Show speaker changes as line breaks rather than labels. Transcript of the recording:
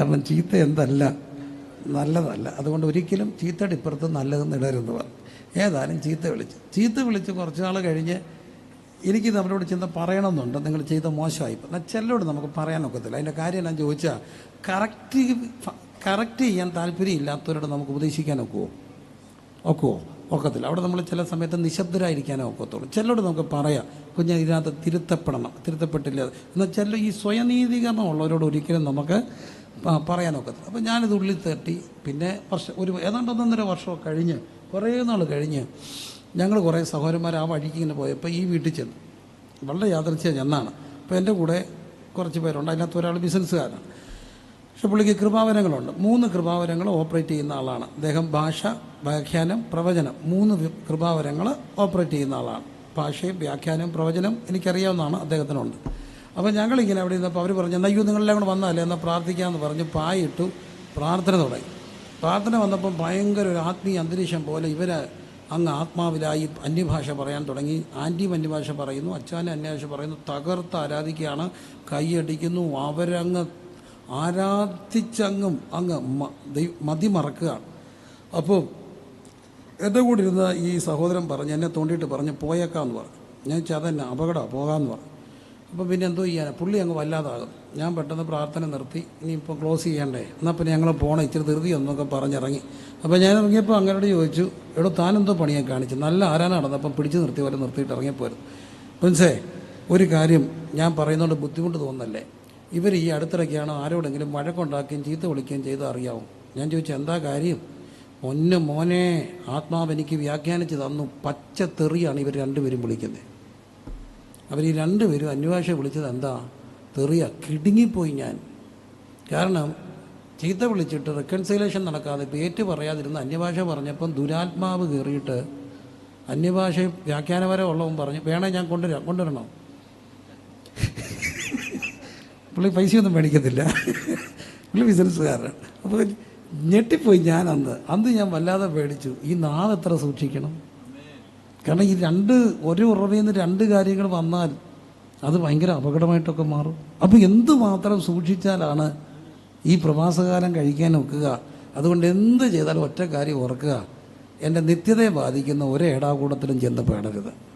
കാരണം ചീത്ത എന്തല്ല നല്ലതല്ല. അതുകൊണ്ട് ഒരിക്കലും ചീത്തയുടെ ഇപ്പുറത്ത് നല്ലതെന്ന് ഇടരുന്ന് പറഞ്ഞു. ഏതായാലും ചീത്ത വിളിച്ച്. ചീത്ത വിളിച്ച് കുറച്ച് നാൾ കഴിഞ്ഞ് എനിക്ക് അവരോട് ചിന്ത പറയണമെന്നുണ്ട്. നിങ്ങൾ ചെയ്ത മോശമായി. എന്നാൽ ചെല്ലോട് നമുക്ക് പറയാനൊക്കത്തില്ല അതിന്റെ കാര്യം ഞാൻ ചോദിച്ചാൽ കറക്റ്റ് കറക്റ്റ് ചെയ്യാൻ താല്പര്യം ഇല്ലാത്തവരോട് നമുക്ക് ഉപദേശിക്കാൻ ഒക്കുമോ ഒക്കത്തില്ല. അവിടെ നമ്മൾ ചില സമയത്ത് നിശബ്ദരായിരിക്കാനേ ഒക്കത്തുള്ളൂ. ചിലരോട് നമുക്ക് പറയാം കുഞ്ഞ് ഇതിനകത്ത് തിരുത്തപ്പെടണം. തിരുത്തപ്പെട്ടില്ല. എന്നാൽ ചില ഈ സ്വയനീതീകരണം ഉള്ളവരോട് ഒരിക്കലും നമുക്ക് പറയാൻ ഒക്കത്തില്ല. അപ്പോൾ ഞാനിത് ഉള്ളിൽ തട്ടി. പിന്നെ വർഷം ഒരു ഏതാണ്ട് ഒന്നൊന്നര വർഷം കഴിഞ്ഞ് കുറേ നാൾ കഴിഞ്ഞ് ഞങ്ങൾ കുറേ സഹോദരന്മാർ ആ വഴിക്ക് ഇങ്ങനെ പോയപ്പോൾ ഈ വീട്ടിൽ ചെന്നു. വളരെ യാദൃച്ഛ്യം ചെന്നാണ്. അപ്പോൾ എന്റെ കൂടെ കുറച്ച് പേരുണ്ട്. അതിനകത്ത് ഒരാൾ ബിസിനസ്സുകാരാണ് പക്ഷെ പുള്ളിക്ക് കൃപാവരങ്ങളുണ്ട്. മൂന്ന് കൃപാവരങ്ങൾ ഓപ്പറേറ്റ് ചെയ്യുന്ന ആളാണ്. അദ്ദേഹം ഭാഷ വ്യാഖ്യാനം പ്രവചനം മൂന്ന് കൃപാവനങ്ങൾ ഓപ്പറേറ്റ് ചെയ്യുന്ന ആളാണ്. ഭാഷയും വ്യാഖ്യാനം പ്രവചനം എനിക്കറിയാവുന്നതാണ് അദ്ദേഹത്തിനുണ്ട്. അപ്പോൾ ഞങ്ങളിങ്ങനെ അവിടെ ഇരുന്നപ്പോൾ അവർ പറഞ്ഞു അയ്യോ നിങ്ങളെല്ലാം കൂടെ വന്നാലേ എന്നാൽ പ്രാർത്ഥിക്കാമെന്ന് പറഞ്ഞ് പായിട്ടു പ്രാർത്ഥന തുടങ്ങി. പ്രാർത്ഥന വന്നപ്പം ഭയങ്കര ഒരു ആത്മീയ അന്തരീക്ഷം പോലെ ഇവർ അങ്ങ് ആത്മാവിലായി അന്യഭാഷ പറയാൻ തുടങ്ങി. ആന്റിയും അന്യഭാഷ പറയുന്നു അച്ഛാനും അന്യഭാഷ പറയുന്നു തകർത്ത് ആരാധിക്കുകയാണ് കൈയടിക്കുന്നു അവരങ്ങ് ആരാധിച്ചങ്ങും അങ്ങ് മതി മറക്കുകയാണ് മതിമറക്കുകയാണ്. അപ്പോൾ എന്റെ കൂടെ ഇരുന്ന ഈ സഹോദരൻ പറഞ്ഞു എന്നെ തോണ്ടിയിട്ട് പറഞ്ഞ് പോയേക്കാന്ന് പറഞ്ഞു. ഞാൻ ചതന്നെ അപകടമാണ് പോകാമെന്ന് പറഞ്ഞു. അപ്പോൾ പിന്നെ എന്തോ ചെയ്യാനാണ് പുള്ളി അങ്ങ് വല്ലാതാകും. ഞാൻ പെട്ടെന്ന് പ്രാർത്ഥന നിർത്തി. ഇനിയിപ്പോൾ ക്ലോസ് ചെയ്യണ്ടേ? എന്നാൽ പിന്നെ ഞങ്ങൾ പോകണം ഇച്ചിരി ധൃതി എന്നൊക്കെ പറഞ്ഞിറങ്ങി. അപ്പോൾ ഞാൻ ഇറങ്ങിയപ്പോൾ അങ്ങനോട് ചോദിച്ചു എടോ താനെന്തോ പണിയാൻ കാണിച്ചു? നല്ല ആരാന നടന്നപ്പം പിടിച്ച് നിർത്തി പോലെ നിർത്തിയിട്ട് ഇറങ്ങിപ്പോയിരുന്നു മനസ്സേ ഒരു കാര്യം ഞാൻ പറയുന്നതുകൊണ്ട് ബുദ്ധിമുട്ട് തോന്നല്ലേ ഇവർ ഈ അടുത്തിടയ്ക്കാണ് ആരോടെങ്കിലും വഴക്കുണ്ടാക്കുകയും ചീത്ത വിളിക്കുകയും ചെയ്ത് അറിയാവും. ഞാൻ ചോദിച്ചു എന്താ കാര്യം? ഒന്ന് മോനെ ആത്മാവ് എനിക്ക് വ്യാഖ്യാനിച്ച് തന്നു. പച്ച തെറിയാണ് ഇവർ രണ്ടുപേരും വിളിക്കുന്നത്. അവർ ഈ രണ്ടുപേരും അന്വേഷ വിളിച്ചത് എന്താ? തെറിയ. കിടുങ്ങിപ്പോയി ഞാൻ. കാരണം ചീത്ത വിളിച്ചിട്ട് റെക്കൺസിലേഷൻ നടക്കാതെ പേറ്റ് പറയാതിരുന്ന അന്യഭാഷ പറഞ്ഞപ്പം ദുരാത്മാവ് കയറിയിട്ട് അന്യഭാഷ വ്യാഖ്യാനപരം ഉള്ളവൻ പറഞ്ഞു വേണേ ഞാൻ കൊണ്ടുവരാം കൊണ്ടുവരണോ? പുള്ളി പൈസയൊന്നും മേടിക്കത്തില്ല. പുള്ളി ബിസിനസ്സുകാരൻ അപ്പോൾ ഞെട്ടിപ്പോയി ഞാൻ അന്ന്. അന്ന് ഞാൻ വല്ലാതെ പേടിച്ചു. ഈ നാളെത്ര സൂക്ഷിക്കണം? കാരണം ഈ രണ്ട് ഒരു ഉറവിൽ നിന്ന് രണ്ട് കാര്യങ്ങൾ വന്നാൽ അത് ഭയങ്കര അപകടമായിട്ടൊക്കെ മാറും. അപ്പോൾ എന്തുമാത്രം സൂക്ഷിച്ചാലാണ് ഈ പ്രവാസകാലം കഴിക്കാൻ ഒക്കുക? അതുകൊണ്ട് എന്ത് ചെയ്താലും ഒറ്റ കാര്യം ഓർക്കുക. എന്റെ നിത്യതയെ ബാധിക്കുന്ന ഒരേടാകൂടത്തിലും ചെന്ന് പേടരുത്.